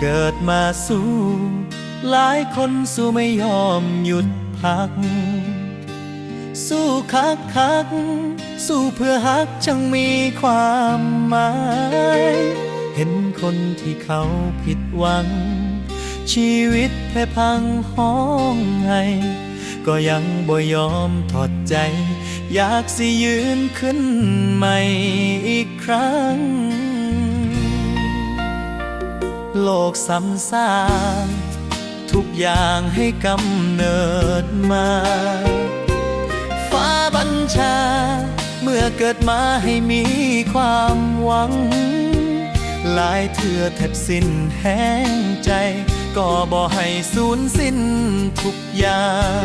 เกิดมาสู้ หลายคนสู้ไม่ยอมหยุดพัก สู้คักคัก สู้เพื่อฮักจังมีความหมาย เห็นคนที่เขาผิดหวัง ชีวิตแพ้พังห้องไห้ก็ยังบ่ยอมถอดใจ อยากสิยืนขึ้นใหม่อีกครั้ง โลกซ้ำซากทุกอย่างให้กำเนิดมา ฟ้าบัญชา เมื่อเกิดมาให้มีความหวัง หลายเถื่อแทบสิ้นแห้งใจ ก็บ่ให้สูญสิ้นทุกอย่าง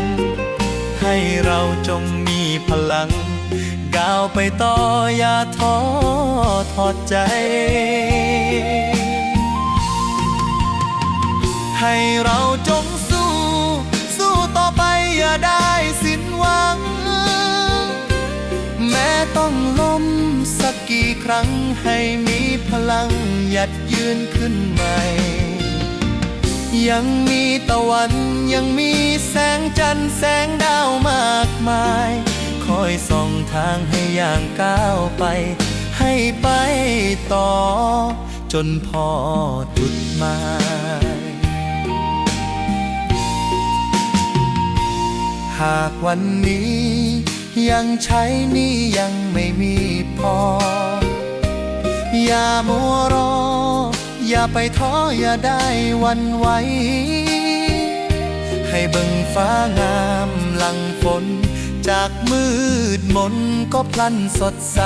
ให้เราจงมีพลัง ก้าวไปต่ออย่าท้อทอดใจ ให้เราจงสู้ สู้ต่อไปอย่าได้สิ้นหวัง แม้ต้องล้มสักกี่ครั้งให้มีพลังหยัดยืนขึ้นใหม่ ยังมีตะวันยังมีแสงจันทร์แสงดาวมากมาย คอยส่องทางให้อย่างก้าวไป ให้ไปต่อ จนพอจุดหมาย หากวันนี้ ยังใช้นี่ยังไม่มีพอ อย่ามัวรอ อย่าไปท้ออย่าได้วันไหว ให้เบิ่งฟ้างามหลังฝน จากมืดมนก็พลันสดใส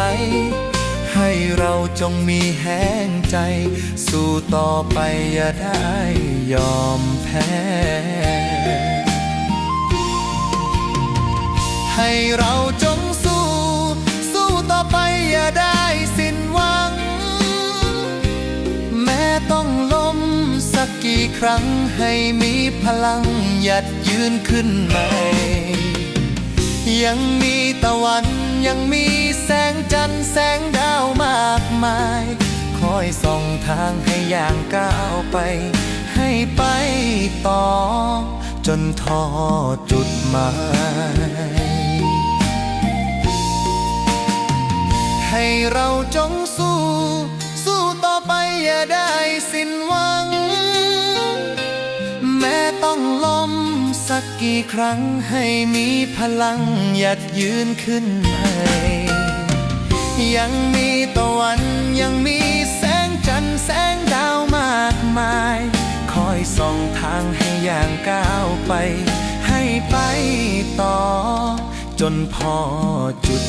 ให้เราจงมีแห้งใจ สู้ต่อไปอย่าได้ยอมแพ้ ให้เราจงสู้ สู้ต่อไปอย่าได้สิ้นหวัง แม้ต้องล้มสักกี่ครั้งให้มีพลังหยัดยืนขึ้นใหม่ ยังมีตะวันยังมีแสงจันทร์แสงดาวมากมาย คอยส่องทางให้อย่างก้าวไป ให้ไปต่อจนทอจุดหมาย เราจงสู้ สู้ต่อไปอย่าได้สิ้นหวัง แม้ต้องล้มสักกี่ครั้งให้มีพลังหยัดยืนขึ้นใหม่ยังมีตะวันยังมีแสงจันทร์แสงดาวมากมาย คอยส่องทางให้อย่างก้าวไป ให้ไปต่อ จนพอจุด